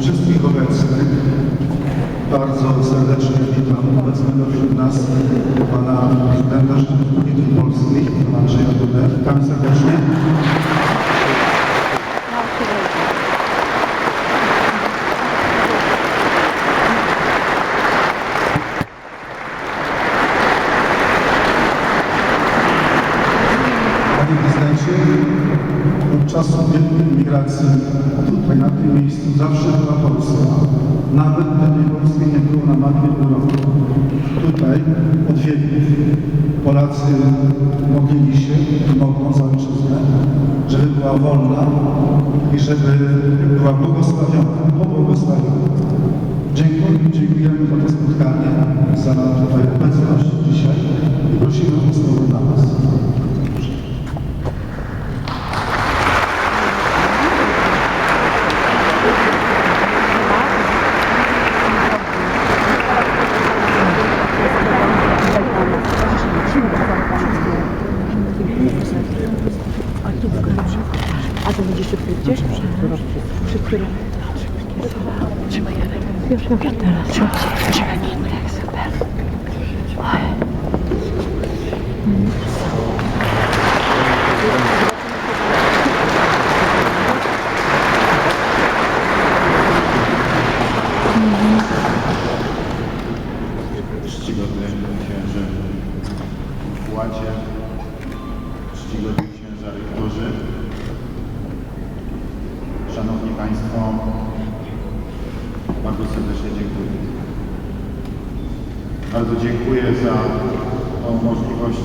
wszystkich obecnych. Bardzo serdecznie witam obecnego wśród nas pana prezydenta Rzeczypospolitej Polskiej, pana Andrzeja Dudę. Witamy serdecznie. Panie prezydencie, od czasu migracji tutaj na tym miejscu zawsze była Polska. Nawet gdy tej Polski nie było na mapie Europy. Tutaj od wieków Polacy modlili się i mogą za ojczyznę, żeby była wolna i żeby była błogosławiona, pobłogosławiona. Dziękuję, dziękujemy za to spotkanie, za tutaj obecność dzisiaj i prosimy o słowo dla nas. A to będziesz szybko gdzieś? Przy którym? Trzymaj Jarek. Już, już teraz. Trzymaj Jak super. Oj. czcigodny księże Władzie, czcigodni księża rektorzy, Państwo, bardzo serdecznie dziękuję. Bardzo dziękuję za tą możliwość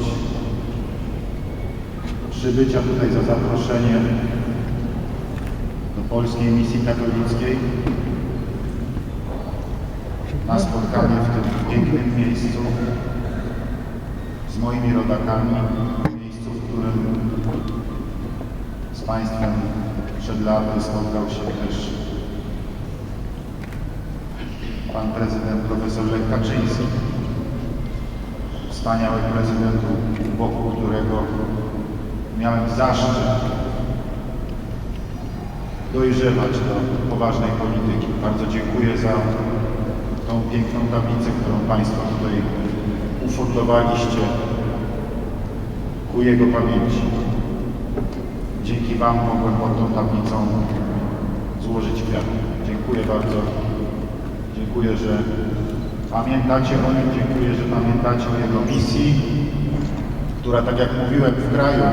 przybycia tutaj, za zaproszenie do Polskiej Misji Katolickiej na spotkanie w tym pięknym miejscu z moimi rodakami, w miejscu, w którym z Państwem przed laty spotkał się też Pan Prezydent Profesor Lech Kaczyński, wspaniały prezydent, wokół którego miałem zaszczyt dojrzewać do poważnej polityki. Bardzo dziękuję za tą piękną tablicę, którą Państwo tutaj ufundowaliście ku jego pamięci. Dzięki Wam mogłem pod tą tablicą złożyć kwiaty. Dziękuję bardzo. Dziękuję, że pamiętacie o nim. Dziękuję, że pamiętacie o jego misji, która, tak jak mówiłem, w kraju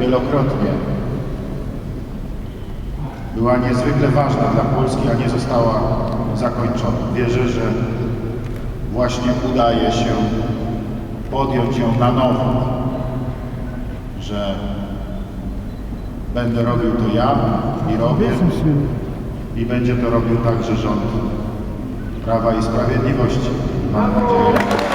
wielokrotnie była niezwykle ważna dla Polski, a nie została zakończona. Wierzę, że właśnie udaje się podjąć ją na nowo, że będę robił to ja i robię i będzie to robił także rząd Prawa i Sprawiedliwości. Mam nadzieję.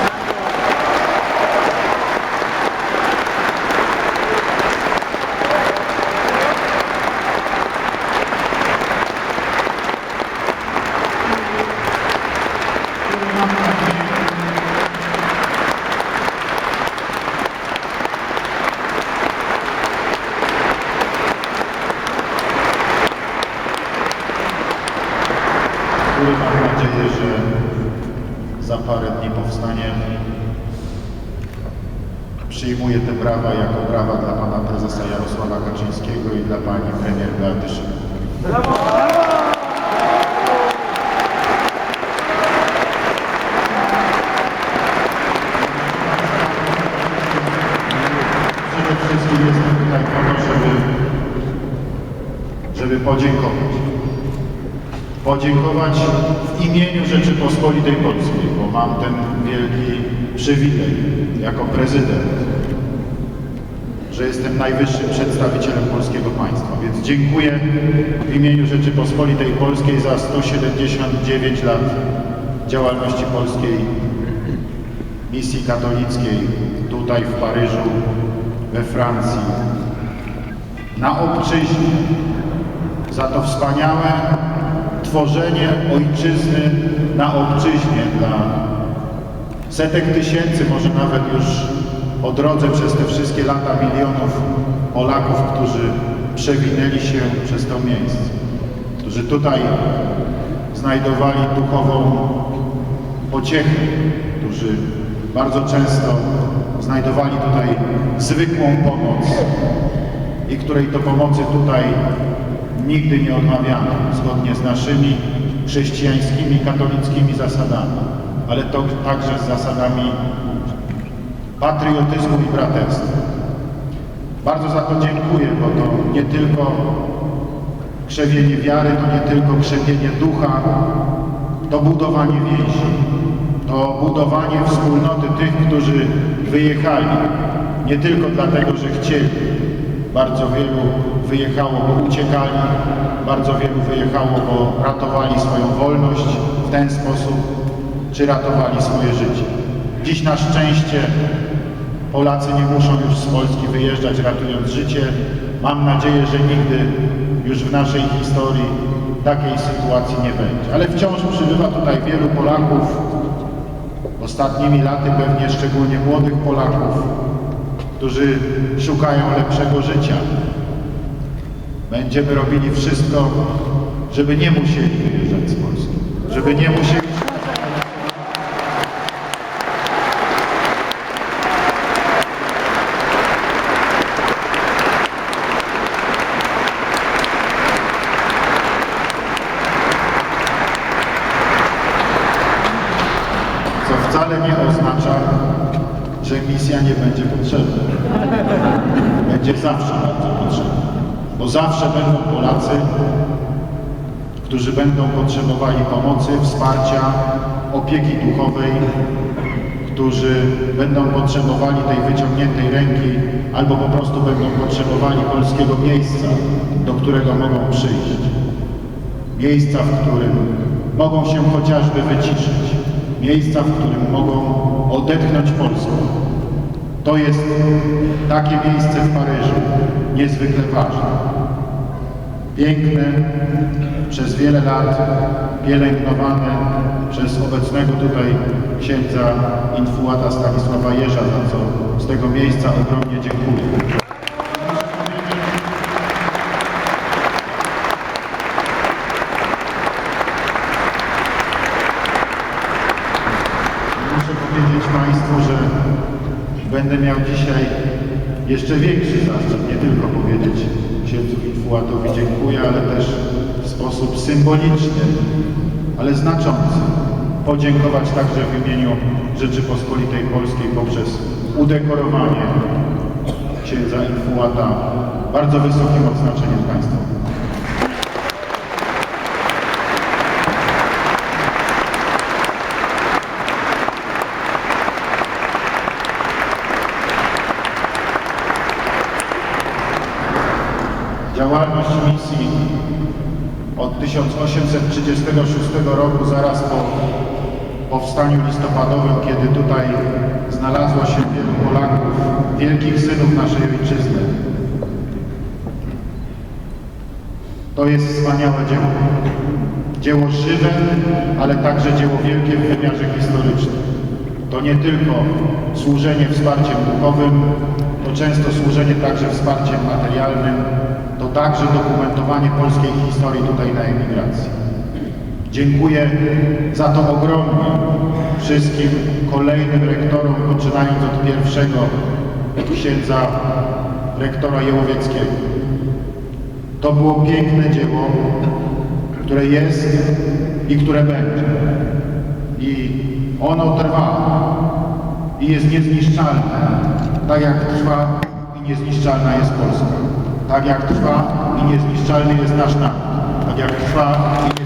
który mam nadzieję, że za parę dni powstanie. Przyjmuję te brawa jako brawa dla pana prezesa Jarosława Kaczyńskiego i dla pani premier Beaty. Przede wszystkim jestem tutaj po to, żeby, żeby podziękować podziękować w imieniu Rzeczypospolitej Polskiej, bo mam ten wielki przywilej jako prezydent, że jestem najwyższym przedstawicielem polskiego państwa. Więc dziękuję w imieniu Rzeczypospolitej Polskiej za 179 lat działalności polskiej misji katolickiej tutaj w Paryżu, we Francji, na obczyźnie, za to wspaniałe tworzenie ojczyzny na obczyźnie dla setek tysięcy, może nawet już po drodze przez te wszystkie lata milionów Polaków, którzy przewinęli się przez to miejsce, którzy tutaj znajdowali duchową pociechę, którzy bardzo często znajdowali tutaj zwykłą pomoc i której to pomocy tutaj nigdy nie odmawiano, zgodnie z naszymi chrześcijańskimi, katolickimi zasadami, ale to także z zasadami patriotyzmu i braterstwa. Bardzo za to dziękuję, bo to nie tylko krzewienie wiary, to nie tylko krzewienie ducha, to budowanie więzi, to budowanie wspólnoty tych, którzy wyjechali, nie tylko dlatego, że chcieli. Bardzo wielu wyjechało, bo uciekali, bardzo wielu wyjechało, bo ratowali swoją wolność w ten sposób, czy ratowali swoje życie. Dziś na szczęście Polacy nie muszą już z Polski wyjeżdżać ratując życie. Mam nadzieję, że nigdy już w naszej historii takiej sytuacji nie będzie. Ale wciąż przybywa tutaj wielu Polaków, ostatnimi laty pewnie szczególnie młodych Polaków, którzy szukają lepszego życia. Będziemy robili wszystko, żeby nie musieli wyjeżdżać z Polski, żeby nie musieli co wcale nie oznacza, że misja nie będzie potrzebna. Będzie zawsze bardzo potrzebna, bo zawsze będą Polacy, którzy będą potrzebowali pomocy, wsparcia, opieki duchowej, którzy będą potrzebowali tej wyciągniętej ręki albo po prostu będą potrzebowali polskiego miejsca, do którego mogą przyjść. Miejsca, w którym mogą się chociażby wyciszyć. Miejsca, w którym mogą odetchnąć Polską. To jest takie miejsce w Paryżu, niezwykle ważne. Piękne, przez wiele lat pielęgnowane przez obecnego tutaj księdza infułata Stanisława Jerza, za co z tego miejsca ogromnie dziękuję. Muszę powiedzieć Państwu, że będę miał dzisiaj jeszcze większy zaszczyt, nie tylko powiedzieć księdzu Infułatowi dziękuję, ale też w sposób symboliczny, ale znaczący podziękować także w imieniu Rzeczypospolitej Polskiej poprzez udekorowanie księdza Infułata bardzo wysokim odznaczeniem państwowym. Działalność misji od 1836 roku, zaraz po powstaniu listopadowym, kiedy tutaj znalazło się wielu Polaków, wielkich synów naszej ojczyzny. To jest wspaniałe dzieło. Dzieło żywe, ale także dzieło wielkie w wymiarze historycznym. To nie tylko służenie wsparciem duchowym, to często służenie także wsparciem materialnym, to także dokumentowanie polskiej historii tutaj na emigracji. Dziękuję za to ogromnie wszystkim kolejnym rektorom, poczynając od pierwszego, księdza rektora Jełowieckiego. To było piękne dzieło, które jest i które będzie. I ono trwa i jest niezniszczalne, tak jak trwa i niezniszczalna jest Polska. Tak jak trwa i niezniszczalny jest nasz naród. Tak jak trwa i